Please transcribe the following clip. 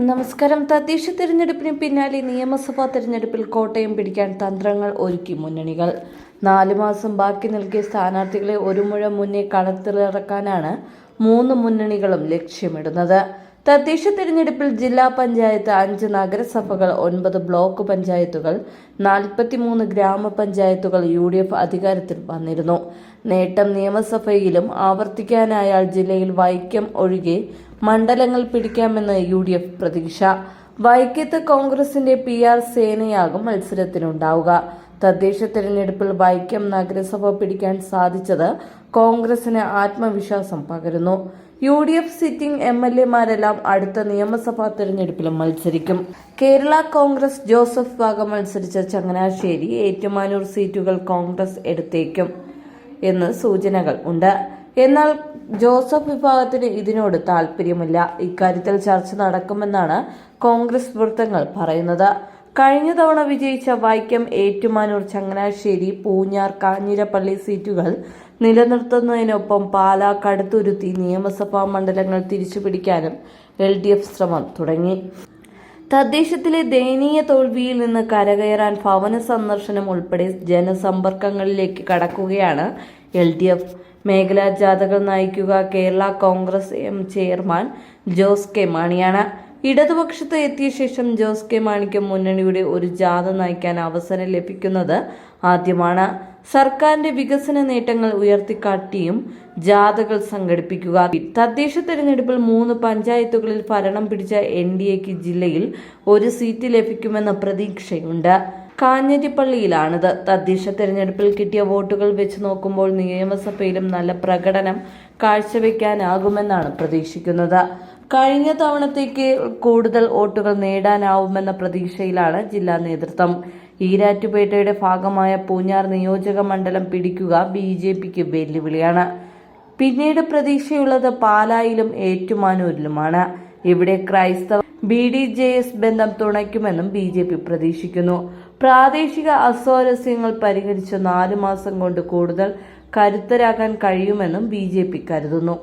നമസ്കാരം. തദ്ദേശ തിരഞ്ഞെടുപ്പിന് പിന്നാലെ നിയമസഭാ തിരഞ്ഞെടുപ്പിൽ കോട്ടയം പിടിക്കാൻ തന്ത്രങ്ങൾ ഒരുക്കി മുന്നണികൾ. നാലു മാസം ബാക്കി നിൽക്കിയ സ്ഥാനാർത്ഥികളെ ഒരു മുഴ മുന്നേ കളത്തിലിറക്കാനാണ് മൂന്ന് മുന്നണികളും ലക്ഷ്യമിടുന്നത്. തദ്ദേശ തിരഞ്ഞെടുപ്പിൽ ജില്ലാ പഞ്ചായത്ത് അഞ്ച് നഗരസഭകൾ ഒൻപത് ബ്ലോക്ക് പഞ്ചായത്തുകൾ നാൽപ്പത്തിമൂന്ന് ഗ്രാമപഞ്ചായത്തുകൾ യു ഡി എഫ് അധികാരത്തിൽ വന്നിരുന്നു. നേട്ടം നിയമസഭയിലും ആവർത്തിക്കാനായാൽ ജില്ലയിൽ വൈക്കം ഒഴികെ മണ്ഡലങ്ങൾ പിടിക്കാമെന്ന് യു ഡി എഫ് പ്രതീക്ഷ. വൈക്കത്ത് കോൺഗ്രസിന്റെ പി ആർ സേനയാകും മത്സരത്തിനുണ്ടാവുക. തദ്ദേശ തെരഞ്ഞെടുപ്പിൽ വൈക്കം നഗരസഭ പിടിക്കാൻ സാധിച്ചത് കോൺഗ്രസിന് ആത്മവിശ്വാസം പകരുന്നു. U D F sitting M L എമാരെല്ലാം അടുത്ത നിയമസഭാ തെരഞ്ഞെടുപ്പിലും മത്സരിക്കും. കേരള കോൺഗ്രസ് ജോസഫ് ഭാഗം മത്സരിച്ച ചങ്ങനാശ്ശേരി ഏറ്റുമാനൂർ സീറ്റുകൾ കോൺഗ്രസ് എടുത്തേക്കും എന്ന് സൂചനകൾ ഉണ്ട്. എന്നാൽ ജോസഫ് വിഭാഗത്തിന് ഇതിനോട് താൽപ്പര്യമില്ല. ഇക്കാര്യത്തിൽ ചർച്ച നടക്കുമെന്നാണ് കോൺഗ്രസ് വൃത്തങ്ങൾ പറയുന്നത്. കഴിഞ്ഞ തവണ വിജയിച്ച വൈക്കം ഏറ്റുമാനൂർ ചങ്ങനാശ്ശേരി പൂഞ്ഞാർ കാഞ്ഞിരപ്പള്ളി സീറ്റുകൾ നിലനിർത്തുന്നതിനൊപ്പം പാലാ കടുത്തുരുത്തി നിയമസഭാ മണ്ഡലങ്ങൾ തിരിച്ചുപിടിക്കാനും എൽ ഡി എഫ് ശ്രമം തുടങ്ങി. തദ്ദേശത്തിലെ ദയനീയ തോൽവിയിൽ നിന്ന് കരകയറാൻ ഭവന സന്ദർശനം ഉൾപ്പെടെ ജനസമ്പർക്കങ്ങളിലേക്ക് കടക്കുകയാണ് എൽ ഡി എഫ്. മേഖലാ ജാഥകൾ നയിക്കുക Kerala Congress M chairman Jose K മാണിയാണ്. ഇടതുപക്ഷത്ത് എത്തിയ ശേഷം ജോസ് കെ മാണിക്ക് മുന്നണിയുടെ ഒരു ജാഥ നയിക്കാൻ അവസരം ലഭിക്കുന്നത് ആദ്യമാണ്. സർക്കാരിന്റെ വികസന നേട്ടങ്ങൾ ഉയർത്തിക്കാട്ടിയും ജാഥകൾ സംഘടിപ്പിക്കുക. തദ്ദേശ തെരഞ്ഞെടുപ്പിൽ മൂന്ന് പഞ്ചായത്തുകളിൽ ഭരണം പിടിച്ച എൻ ജില്ലയിൽ ഒരു സീറ്റ് ലഭിക്കുമെന്ന പ്രതീക്ഷയുണ്ട്. കാഞ്ഞിരിപ്പള്ളിയിലാണിത്. തദ്ദേശ തെരഞ്ഞെടുപ്പിൽ കിട്ടിയ വോട്ടുകൾ വെച്ച് നോക്കുമ്പോൾ നിയമസഭയിലും നല്ല പ്രകടനം കാഴ്ചവെക്കാനാകുമെന്നാണ് പ്രതീക്ഷിക്കുന്നത്. കഴിഞ്ഞ തവണത്തേക്ക് കൂടുതൽ വോട്ടുകൾ നേടാനാവുമെന്ന പ്രതീക്ഷയിലാണ് ജില്ലാ നേതൃത്വം. ഈരാറ്റുപേട്ടയുടെ ഭാഗമായ പൂഞ്ഞാർ നിയോജക മണ്ഡലം പിടിക്കുക ബി ജെ പിക്ക് വെല്ലുവിളിയാണ്. പിന്നീട് പ്രതീക്ഷയുള്ളത് പാലായിലും ഏറ്റുമാനൂരിലുമാണ്. ഇവിടെ ക്രൈസ്തവ ബി ഡി ജെ എസ് ബന്ധം തുണയ്ക്കുമെന്നും ബി ജെ പി പ്രതീക്ഷിക്കുന്നു. പ്രാദേശിക അസ്വാരസ്യങ്ങൾ പരിഹരിച്ച് നാലു മാസം കൊണ്ട് കൂടുതൽ കരുത്തരാക്കാൻ കഴിയുമെന്നും ബി ജെ പി കരുതുന്നു.